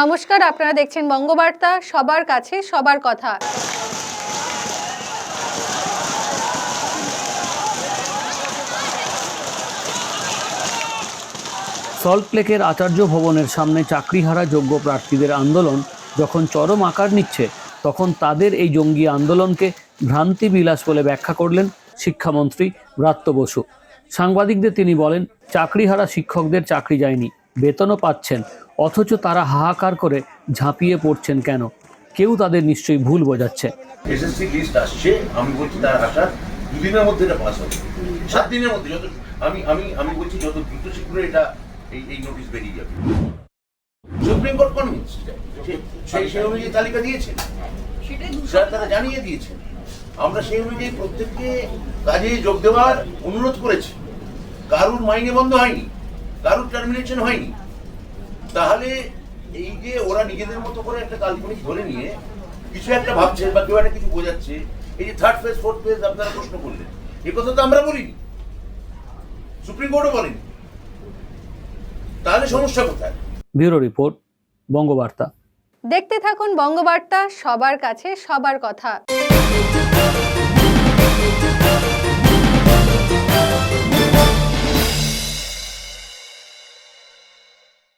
নমস্কার, আপনারা দেখছেন বঙ্গবার্তা, সবার কাছে সবার কথা। সল্টলেকের আচার্য ভবনের সামনে চাকরিহারা যোগ্য প্রার্থীদের আন্দোলন যখন চরম আকার নিচ্ছে, তখন তাদের এই জঙ্গি আন্দোলনকে ভ্রান্তি বিলাস বলে ব্যাখ্যা করলেন শিক্ষামন্ত্রী ব্রাত্য বসু। সাংবাদিকদের তিনি বলেন, চাকরিহারা শিক্ষকদের চাকরি যায়নি, বেতনও পাচ্ছেন অথচ তারা হাহাকার করে ঝাঁপিয়ে পড়ছেন কেন? কেউ তাদের নিশ্চয়ই ভুল বোঝাচ্ছে। এসএসসি লিস্ট আসছে আমি বলছি তার আসার দুদিনের মধ্যে এটা পাস হবে। সাত দিনের মধ্যে যত আমি আমি আমি বলছি যত দ্রুত শীঘ্র এটা এই এই নোটিশ বেরিয়ে যাবে। সুপ্রিম কোর্ট কনভিন্স সেই সেই অনুযায়ী তালিকা দিয়েছেন স্যার তারা জানিয়ে দিয়েছেন আমরা সেই অনুযায়ী প্রত্যেককে কাজে যোগ দেওয়ার অনুরোধ করেছি। কারুর মাইনে বন্ধ হয়নি কারুর টার্মিনেশন হয়নি। তাহলে এই যে ওরা নিজেদের মতো করে একটা কাল্পনিক ধরে নিয়ে কিছু একটা ভাবছেন বা কেউ একটা কিছু বোঝাচ্ছে এই যে থার্ড ফেজ ফোর্থ ফেজ আপনারা প্রশ্ন করলেন এ কথা তো আমরা বলিনি। সুপ্রিম কোর্টও বলেনি। তাহলে সমস্যা কোথায়? Bureau report Bangabarta. দেখতে থাকুন বঙ্গবার্তা সবার কাছে সবার কথা।